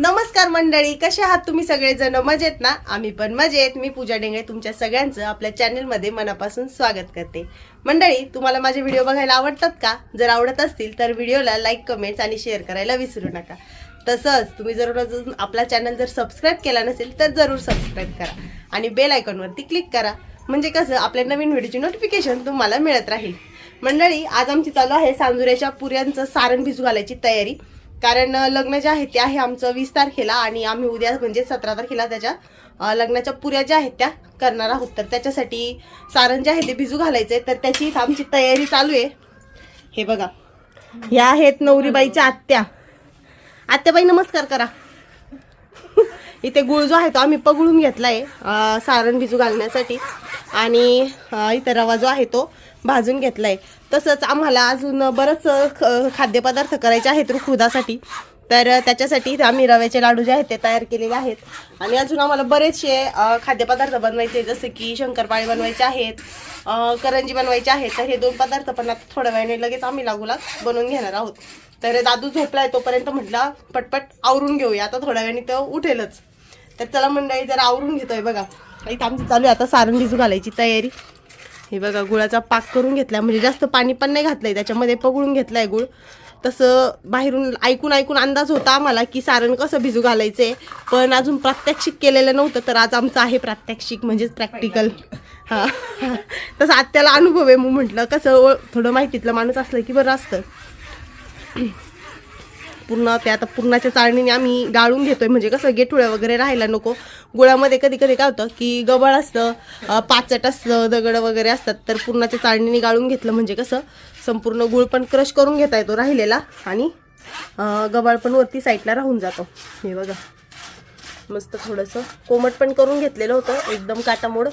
नमस्कार मंडळी कसे आहात तुम्ही सगळेजण? मजेत ना? आम्ही पण मजेत. मी पूजा डेंगळे तुमच्या सगळ्यांचं आपल्या चॅनलमध्ये मनापासून स्वागत करते. मंडळी तुम्हाला माझे व्हिडिओ बघायला आवडतात का? जर आवडत असतील तर व्हिडिओला लाईक कमेंट्स आणि शेअर करायला विसरू नका. तसंच तुम्ही जर अजून आपला चॅनल जर सबस्क्राईब केला नसेल तर जरूर सबस्क्राईब करा आणि बेल आयकॉनवरती क्लिक करा. म्हणजे कसं आपल्या नवीन व्हिडिओची नोटिफिकेशन तुम्हाला मिळत राहील. मंडळी आज आमची चालू आहे सांजुऱ्याच्या पुऱ्यांचं सारण भिजू घालायची तयारी. कारण लग्न जे आहे ते आहे आमचं वीस तारखेला आणि आम्ही उद्या म्हणजे सतरा तारखेला त्याच्या लग्नाच्या पुऱ्या ज्या आहेत त्या करणार आहोत. तर त्याच्यासाठी सारण जे आहे ते भिजू घालायचंय. तर त्याची आमची तयारी चालू आहे. हे बघा. ह्या आहेत नवरीबाईच्या आत्या. आत्याबाई नमस्कार करा. इथे गुळ जो आहे तो आम्ही पगळून घेतला आहे सारण भिजू घालण्यासाठी. आणि इथे रवा जो आहे तो भाजून घेतलाय. तसंच आम्हाला अजून बरंच ख- खाद्यपदार्थ करायचे आहेत रुखुदासाठी तर त्याच्यासाठी आम्ही रव्याचे लाडू जे आहेत ते तयार केलेले आहेत. आणि अजून आम्हाला बरेचसे खाद्यपदार्थ बनवायचे जसे की शंकरपाळे बनवायचे आहेत करंजी बनवायचे आहेत. तर हे दोन पदार्थ पण आता थोड्या वेळाने लगेच आम्ही लागू लाग बनवून घेणार आहोत. तर दादू झोपलाय तोपर्यंत म्हटला पटपट आवरून घेऊया. आता थोड्या वेळाने तो उठेलच. तर चला मंडळी जरा आवरून घेतोय बघा. इथं आमची चालू आहे. आता सारण भिजू घालायची तयारी. हे बघा गुळाचा पाक करून घेतलाय. म्हणजे जास्त पाणी पण नाही घातलंय. त्याच्यामध्ये पगळून घेतलाय गुळ. तसं बाहेरून ऐकून ऐकून अंदाज होता आम्हाला की सारण कसं भिजू घालायचंय पण अजून प्रात्यक्षिक केलेलं नव्हतं तर आज आमचं आहे प्रात्यक्षिक म्हणजेच प्रॅक्टिकल हा. तसं आत्याला अनुभव आहे मग म्हटलं कसं थोडं माहितीतलं माणूस असलं की बरं असतं. पूर्ण ते आता पूर्णाच्या चाळणीने आम्ही गाळून घेतोय. म्हणजे कसं गेठुळ्या वगैरे राहायला नको. गुळामध्ये कधी कधी काय होतं की गबळ असतं पाचट असतं दगड वगैरे असतात. तर पूर्णाच्या चाळणीने गाळून घेतलं म्हणजे कसं संपूर्ण गुळ पण क्रश करून घेता येतो राहिलेला आणि गबाळ पण वरती साईडला राहून जातो. हे बघा. मस्त थोडंसं कोमट पण करून घेतलेलं होतं. एकदम काटामोड.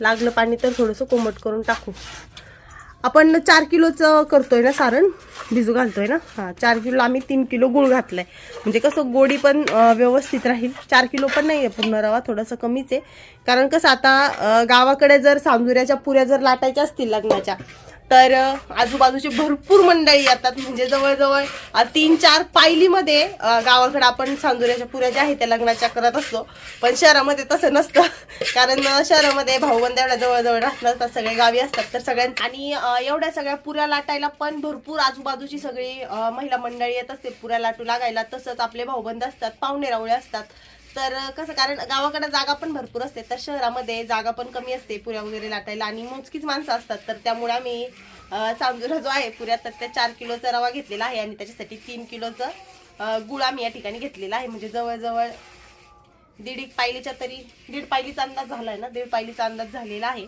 लागलं पाणी तर थोडंसं कोमट करून टाकू. आपण चार किलोचं करतोय ना सारण? भिजू घालतोय ना? हां चार किलो आम्ही तीन किलो गुळ घातलाय. म्हणजे कसं गोडी पण व्यवस्थित राहील. चार किलो पण नाही आहे पूर्ण रवा थोडासा कमीच आहे. कारण कसं आता गावाकडे जर सांजुऱ्याच्या पुऱ्या जर लाटायच्या असतील लग्नाच्या तर आजूबाजूचे भरपूर मंडळी येतात. म्हणजे जवळजवळ तीन चार पायलीमध्ये गावाकडे आपण सांजुऱ्याच्या पुऱ्या ज्या आहेत त्या लग्नाच्या करत असतो. पण शहरामध्ये तसं नसतं. कारण शहरामध्ये भाऊबंद एवढ्या जवळजवळ राहत नसतात सगळे गावी असतात. तर सगळ्यां आणि एवढ्या सगळ्या पुऱ्या लाटायला पण भरपूर आजूबाजूची सगळी महिला मंडळी येत असते पुऱ्या लाटू लागायला. तसंच आपले भाऊबंद असतात पाहुणे रावळे असतात. तर कसं कारण गावाकडे जागा पण भरपूर असते. तर शहरामध्ये जागा पण कमी असते पुऱ्या वगैरे लाटायला आणि मोजकीच माणसं असतात. तर त्यामुळे आम्ही सांजुरा जो आहे पुऱ्या तर त्या चार किलोचा रवा घेतलेला आहे आणि त्याच्यासाठी तीन किलोचं गुळ आम्ही या ठिकाणी घेतलेला आहे. म्हणजे जवळजवळ दीड एक पायलीच्या तरी दीड पायलीचा अंदाज झालाय ना? दीड पायलीचा अंदाज झालेला आहे.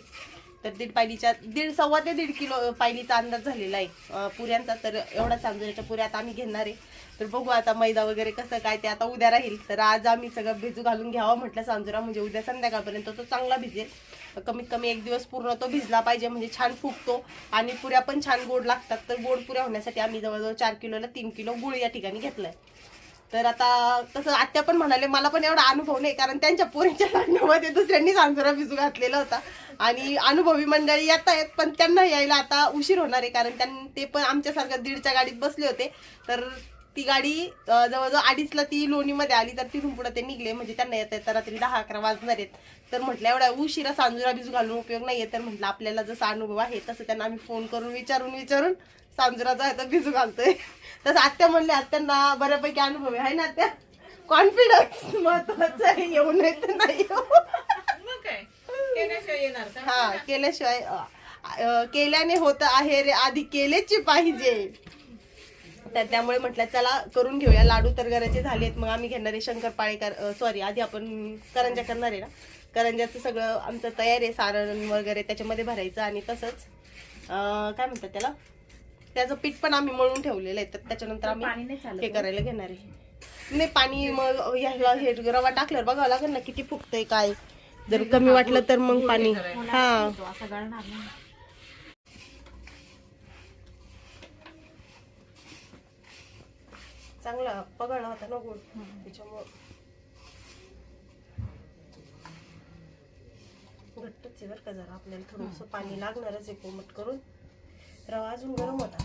तर दीड पायलीच्या दीड सव्वा ते दीड किलो पायलीचा अंदाज झालेला आहे पुऱ्यांचा. तर एवढा सांजुऱ्याच्या पुऱ्या आता आम्ही घेणार आहे. तर बघू आता मैदा वगैरे कसं काय ते आता उद्या राहील. तर आज आम्ही सगळं भिजू घालून घ्यावं म्हटलं सांजुरा म्हणजे उद्या संध्याकाळपर्यंत तो चांगला भिजेल. कमीत कमी एक दिवस पूर्ण तो भिजला पाहिजे म्हणजे छान फुगतो. आणि पुऱ्या पण छान गोड लागतात तर गोड पुऱ्या होण्यासाठी आम्ही जवळजवळ चार किलोला तीन किलो गुळ या ठिकाणी घेतलाय. तर आता तसं आत्या पण म्हणाले मला पण एवढा अनुभव नाही कारण त्यांच्या पोरीच्या लग्नामध्ये दुसऱ्यांनी सांजुरा भिजू घातलेला होता. आणि अनुभवी मंडळी येत आहेत पण त्यांना यायला आता उशीर होणार आहे कारण त्यां ते पण आमच्यासारखं दीडच्या गाडीत बसले होते. तर ती गाडी जवळजवळ अडीचला ती लोणीमध्ये आली तर तिथून पुढे ते निघले. म्हणजे त्यांना येत तर रात्री दहा अकरा वाजणार आहेत. तर म्हटलं एवढ्या उशिरा सांजुरा भिजू घालून उपयोग नाहीये. तर म्हटलं आपल्याला जसा अनुभव आहे तसं त्यांना आम्ही फोन करून विचारून विचारून सांजुरा जो आहे तो भिजू घालतोय. तसं आत्या म्हणले आत्यांना बऱ्यापैकी अनुभव आहे. ना आत्या? कॉन्फिडन्स महत्वाचं आहे. येऊ नये तर नाही का? हा केल्याशिवाय केल्याने होत आहे रे. आधी केलेची पाहिजे. तर त्यामुळे म्हटलं चला करून घेऊया. लाडू तर गरजे झालेत मग आम्ही घेणार आहे शंकरपाळे कर सॉरी आधी आपण करंजा करणार आहे ना? करंजाचं सगळं आमचं तयार आहे सारण वगैरे त्याच्यामध्ये भरायचं आणि तसंच. काय म्हणतात त्याला? त्याचं पीठ पण आम्ही मळून ठेवलेलं आहे. तर त्याच्यानंतर आम्ही हे करायला घेणार आहे. नाही पाणी मग ह्याला हे रवा टाकल्यावर बघावं लागेल ना किती फुगतंय काय? जर कमी वाटलं तर मग पाणी. हा असं गळणार नाही चांगला पगळला होता ना गुळ त्याच्यामुळं. घट्टच आहे बरं का जरा आपल्याला थोडंसं पाणी लागणारच आहे कोमट करून. रवा अजून गरम होता.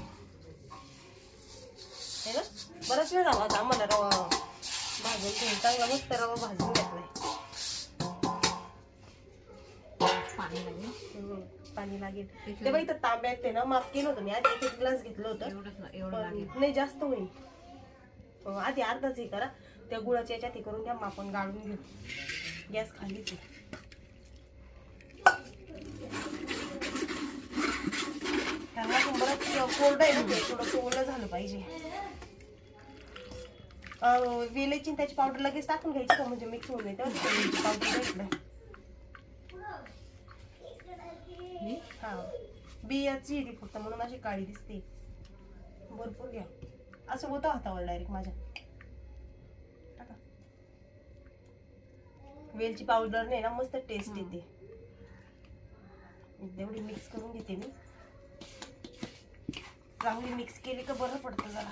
है ना? बराच वेळ झाला होता आम्हाला रवा भाजून हे चांगला मस्त रवा भाजून घेतलाय. पाणी लागेल. पाणी लागेल. ते बाई इथं तांब्यात ते ना माप केलं होतं. मी आधी एकच ग्लास घेतलं होतं. नाही जास्त होईल. आधी अर्धाच हे करा. त्या गुळाच्या याच्यात हे करून घ्या मग आपण गाळून घेऊ. गॅस खालीच त्याला बरंच कोरडं आहे ना थोडं कोरडं झालं पाहिजे. वेलाची त्याची पावडर लगेच टाकून घ्यायची का? म्हणजे मिक्स होऊन येते पावडर घेतलं ही? बियाची फक्त म्हणून अशी काळी दिसते. भरपूर घ्या. असं होतं हातावर डायरेक्ट माझ्या. टाका. वेलची पावडर नाही ना मस्त टेस्ट येते. तेवढी मिक्स करून घेते मी. चांगली मिक्स केली का बरं पडतं जरा.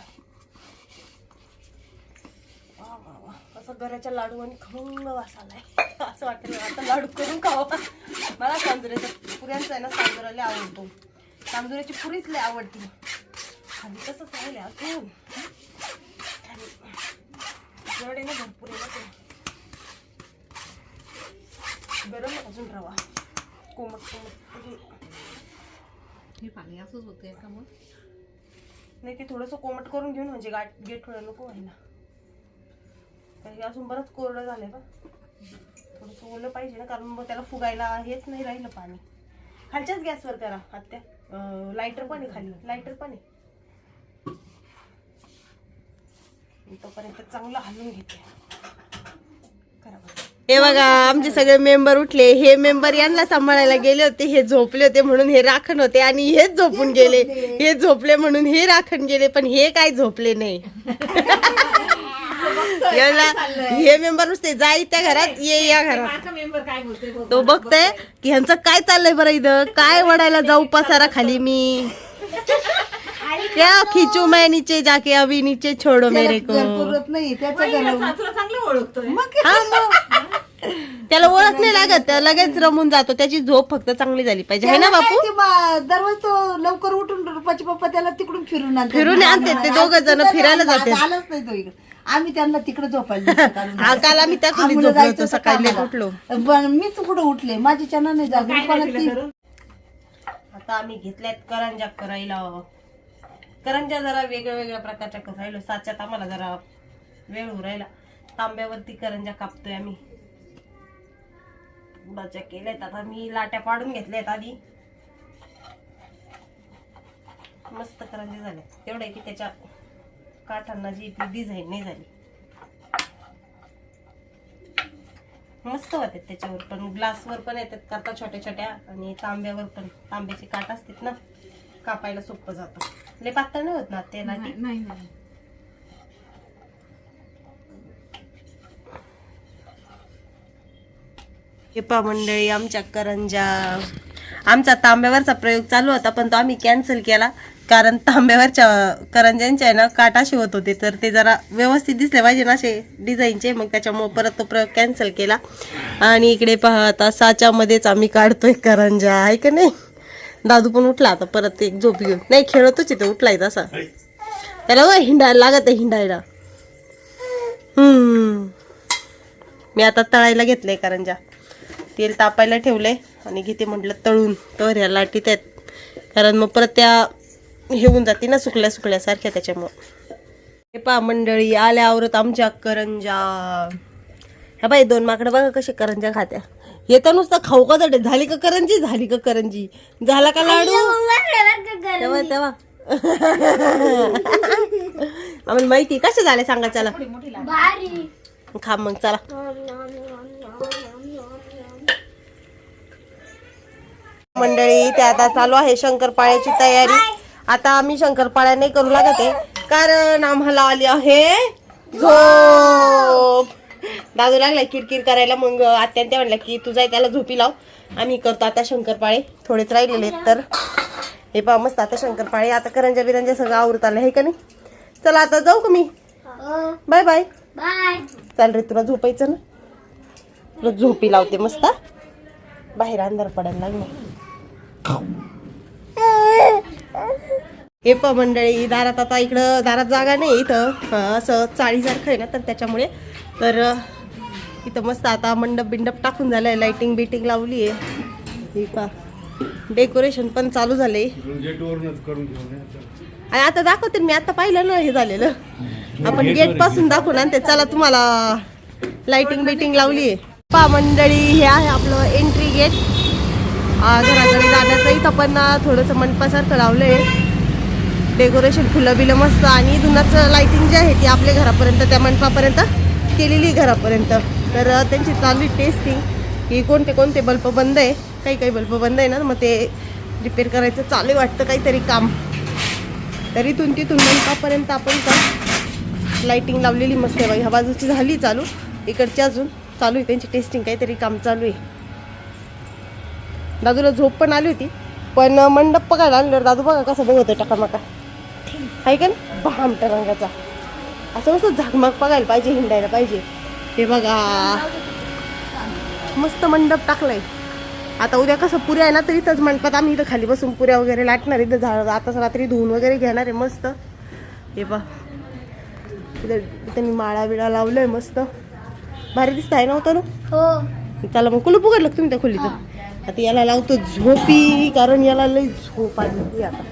वा वा वा. असं घराच्या लाडू आणि खमंग वास आलाय. असं वाटतं आता लाडू करून खावा. मला तांदुऱ्याचा पुऱ्यांचा आहे ना तांदुराला आवडतो. तांदुऱ्याची पुरीच लय आवडती. खाली कसं चांगले अजून खाली. जड आहे ना भरपूर आहे ना ते. गरम आहे अजून रवा. कोमट कोमट. अजून. हे पाणी असंच होतंय का मग? नाही ते थोडंसं कोमट करून घेऊन म्हणजे गाठ गेट थोडं नको व्हायला. तर हे अजून बरंच कोरडं झालंय का थोडंसं ओलं पाहिजे ना कारण मग त्याला फुगायला हेच नाही राहिलं पाणी. खालच्याच गॅसवर करा आत्या. लायटर पण आहे खाली. लायटर पण आहे मी तोपर्यंत चांगलं हलवून घेते. करा बरं. हे बघा आमचे सगळे मेंबर उठले. हे मेंबर यांना सांभाळायला गेले होते हे झोपले होते म्हणून हे राखण होते आणि हेच झोपून गेले. हे झोपले म्हणून हे राखण गेले पण हे काय झोपले नाही. याला हे मेंबर नुसते जाई त्या घरात ये या घरात. माझा मेंबर काय बोलतोय बघ. तो बघतोय की ह्यांचं काय चाललंय बरं इथं? काय वडायला जाऊ पसारा खाली मी? क्या खिचू मैं नीचे जाके? अभी नीचे छोडो मेरे को। पुरत नाही त्याचं या सासूला चांगलं ओळखतोय. हा मग. त्याला ओळख नाही लागत त्या लगेच रमून जातो. त्याची झोप फक्त चांगली झाली पाहिजे. है ना बापू? दररोज तो लवकर उठून रुपाचे पप्पा त्याला तिकडून फिरून आणतात. फिरून आणते ते दोघं जण आज फिरायला आज जाते आलाच नाही तो इकडे. आम्ही त्यांना तिकडे झोपायला काढून. हा, काल आम्ही त्या खोलीत आम्हाला झोपलो होतो, जायचं होतं सकाळी लेट. उठलो. पण मी कुठं उठले? माझी चना नाही जाग काय रुपाला नाही ती- तिला करून आता आम्ही घेतल्यात करंजा करायला. करंजा जरा वेगळ्या वेगळ्या प्रकारच्या करून राहिलो. साच्यात आम्हाला जरा वेळ होऊ राहिला. तांब्यावरती करंजा कापतोय आम्ही. उडाच्या केल्यात. आता मी लाट्या पाडून घेतल्यात आधी. मस्त करंजे झाले तेवढं आहे की त्याच्या काठांना जी इथली डिझाईन नाही झाली. मस्त होतात त्याच्यावर पण. ग्लासवर पण येतात करता छोट्या छोट्या आणि तांब्यावर पण. तांब्याचे काट असतात ना कापायला सोपं जातं. लय पातळ नाही होत ना त्याला नाही नाही नाही. हे पा मंडळी आमच्या करंजा。आमचा तांब्यावरचा प्रयोग चालू होता पण तो आम्ही कॅन्सल केला. कारण तांब्यावरच्या करंज्यांचे आहे ना काटाशी होत होते. तर ते जरा व्यवस्थित दिसले पाहिजे ना असे डिझाईनचे. मग त्याच्यामुळे परत तो प्रयोग कॅन्सल केला. आणि इकडे पहा आता साच्यामध्येच आम्ही काढतोय करंजा. आहे का नाही? दादू पण उठला आता परत एक झोप घेऊन. नाही खेळतोच इथे उठलाय तसा त्याला बघ हिंडायला लागत आहे हिंडायला. हम्म. मी आता तळायला घेतलंय करंजा. तेल तापायला ठेवलंय आणि घेते म्हटलं तळून. तर ह्या लाटीत आहेत. कारण मग परत त्या हे होऊन जाते ना सुकल्या सुकल्यासारख्या त्याच्यामुळं. हे पा मंडळी आल्या आवरत आमच्या करंजा. ह्या बाई दोन माकडं बघा कसे करंजा खात्या. तर नुसतं खाऊ का तर झाली का करंजी? झाली का करंजी? झाला का लाडू? तेव्हा तेव्हा. आम्हाला माहिती कसे झाले सांगा चला. खा मग चला. मंडळी ते आता चालू आहे शंकरपाळ्याची तयारी. आता आम्ही शंकरपाळ्या नाही करू लागत आहे कारण आम्हाला आली आहे झोप. दादू लागलाय किरकिर करायला. मग आत्याने त्या म्हणल्या की तुझा त्याला झोपी लाव. आम्ही करतो आता शंकरपाळे. थोडेच राहिलेले तर हे पहा मस्त आता शंकरपाळे. आता करंजा बिरंजा सगळं आवरत आलं आहे का नाही? चला आता जाऊ का मी? Bye bye. चाल रे तुला झोपायचं ना? तुला झोपी लावते मस्त. हा? बाहेर अंधार पडायला लागला. हे प मंडळी दारात आता इकडं दारात जागा नाही इथं. असं चाळीसारखं आहे ना तर त्याच्यामुळे. तर इथं मस्त आता मंडप बिंडप टाकून झालंय लाइटिंग बिटिंग लावली आहे पा डेकोरेशन पण चालू झालंय. आणि आता दाखवते मी आता पाहिलं ना हे झालेलं. आपण गेटपासून दाखवून आणते चला तुम्हाला लाइटिंग बिटिंग लावली आहे पा मंडळी हे आहे आपलं एंट्री गेट घराकडे जाण्याचं इथं पण ना थोडंसं मंडपासारखं लावलंय. डेकोरेशन फुलं बिलं मस्त आणि दुनाचं लाइटिंग जी आहे ती आपल्या घरापर्यंत त्या मंडपापर्यंत केलेली आहे घरापर्यंत. तर त्यांची चालू टेस्टिंग की कोणते कोणते बल्ब बंद आहे काही काही बल्ब बंद आहे ना मग ते रिपेअर करायचं चालू आहे वाटतं काहीतरी काम. तर इथून तिथून मंडपापर्यंत आपण का लाईटिंग लावलेली मस्त आहे बाई ह्या बाजूची झाली चालू. इकडची अजून चालू आहे त्यांची टेस्टिंग काहीतरी काम चालू आहे. दादूला झोप पण आली होती. पण मंडप बघायला आणल्यावर दादू बघा कसं बघतोय टकामका. आहे का ना? भामटा रंगाचा. असं मस्त झाकमाक बघायला पाहिजे हिंडायला पाहिजे. हे बघा. मस्त मंडप टाकलाय. आता उद्या कसं पुऱ्या आहे ना तर इथंच मंडपात आम्ही इथं खाली बसून पुऱ्या वगैरे लाटणार इथं झाड आताच रात्री धुवून वगैरे घेणार आहे मस्त. हे बा इथं इथं मी माळा बिळा लावलंय मस्त. भारी दिसत आहे नव्हतं ना हो चला मग कुलूप उघडलं तुम्ही त्या खोलीचं? आता याला लावतो झोपी कारण याला लई झोप आली आता.